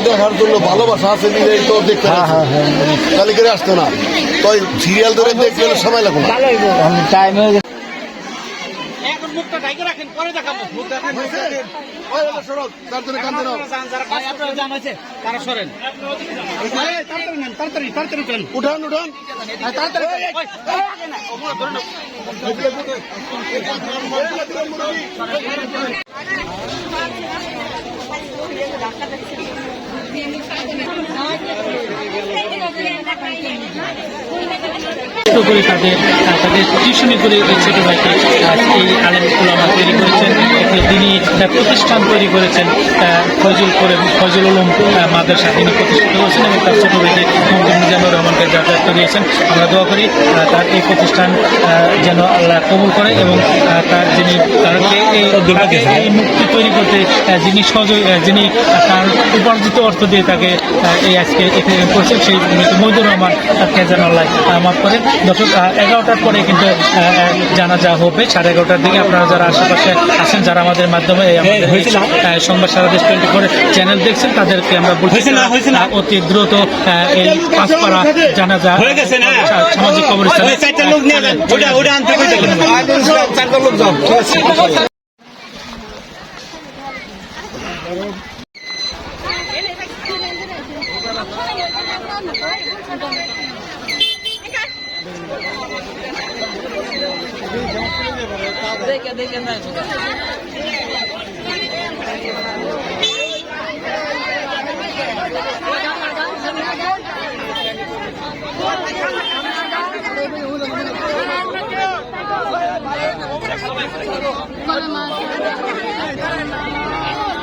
দেখার জন্য ভালোবাসা আছে বিলেই তো দেখতে তাহলে করে আসতো না। তো সিরিয়াল ধরে দেখতে গেলে সময় লাগবে টাইম হয়ে মুখটা ঢাকে রাখেন পরে দেখাবো মুখ দেখান দাদা তার জন্য কান্দে নাও। যারা কাজ আপনারা জান আছে তারা সরেন তাড়াতাড়ি তাড়াতাড়ি তাড়াতাড়ি উঠান উঠান তাড়াতাড়ি ওই, ওই, আগে না, ওগুলো ধরে নাও। ছোট করে তাদের তাদের টিউশনি করে ছোট ভাইকে এই আলেম উলামা তৈরি করেছেন। আহ, প্রতিষ্ঠান তৈরি করেছেন। ফজল করে ফজল মাদ্রাসা তিনি প্রতিষ্ঠিত করেছেন এবং তার ছোট ভাইকে যাতায়াত করিয়েছেন আমরা দোয়া করি তার এই প্রতিষ্ঠান যেন আল্লাহ কবুল করে এবং তার যিনি তারকে এই তাকে এই মুক্তি তৈরি করতে যিনি সহযোগী যিনি তার উপার্জিত অর্থ দিয়ে তাকে এই আজকে এখানে করছেন সেই মহিদুর রহমান তাকে যেন আল্লাহ মাফ করে দর্শক এগারোটার পরে কিন্তু জানা যা হবে সাড়ে এগারোটার দিকে। আপনারা যারা আশেপাশে আছেন যারা আমাদের মাধ্যমে এই আমাদের এই, সংবাদ সারা দেশ টোয়েন্টি ফোর চ্যানেল দেখছেন তাদেরকে আমরা বলছি অতি দ্রুত এই পাঁচপাড়া জানাজা হয়ে গেছে না? সামাজিক কবরস্থানে চারটা লোক নিয়ে যান। ওটা ওটা আনতে চারটা লোক যাও ঠিক আছে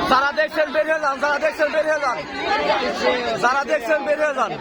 যারা দেখছেন বের হয়ে যান যারা দেখছেন বের হয়ে যান। যারা দেখছেন বের হয়ে যান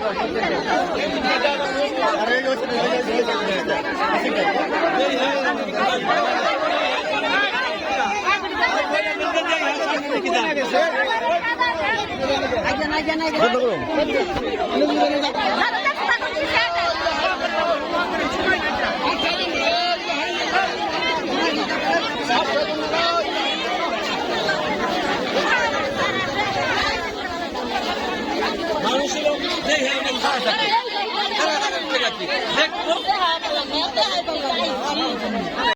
দেখব